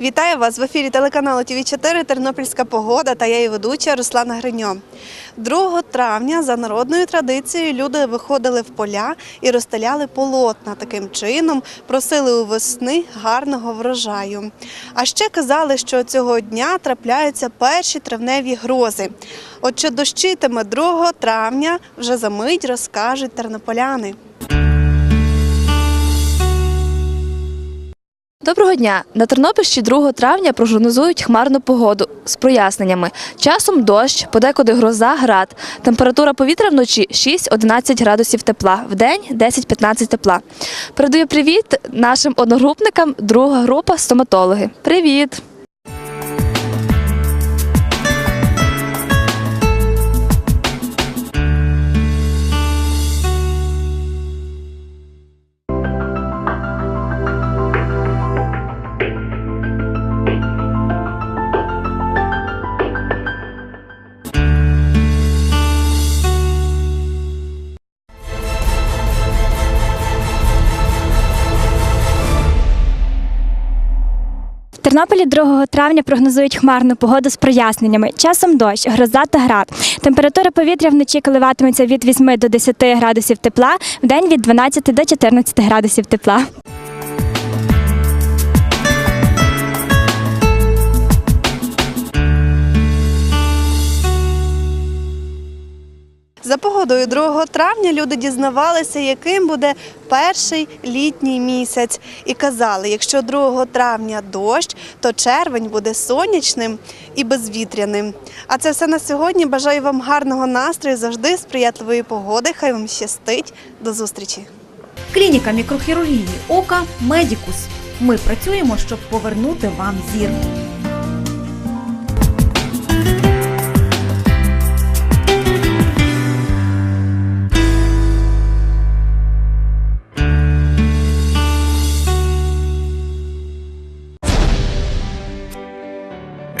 Вітаю вас в ефірі телеканалу ТВ 4 Тернопільська погода та я її ведуча Руслана Гриньо. 2 травня за народною традицією люди виходили в поля і розстеляли полотна. Таким чином просили у весни гарного врожаю. А ще казали, що цього дня трапляються перші травневі грози. От чи дощитиме 2 травня, вже за мить розкажуть тернополяни. Доброго дня! На Тернопільщі 2 травня прогнозують хмарну погоду з проясненнями. Часом дощ, подекуди гроза, град. Температура повітря вночі 6-11 градусів тепла, в день 10-15 тепла. Передаю привіт нашим одногрупникам, друга група стоматологи. Привіт! Тернополі 2 травня прогнозують хмарну погоду з проясненнями. Часом дощ, гроза та град. Температура повітря вночі коливатиметься від 8 до 10 градусів тепла, в день від 12 до 14 градусів тепла. За погодою 2 травня люди дізнавалися, яким буде перший літній місяць, і казали, якщо 2 травня дощ, то червень буде сонячним і безвітряним. А це все на сьогодні. Бажаю вам гарного настрою, завжди сприятливої погоди. Хай вам щастить. До зустрічі! Клініка мікрохірургії ока Медікус. Ми працюємо, щоб повернути вам зір.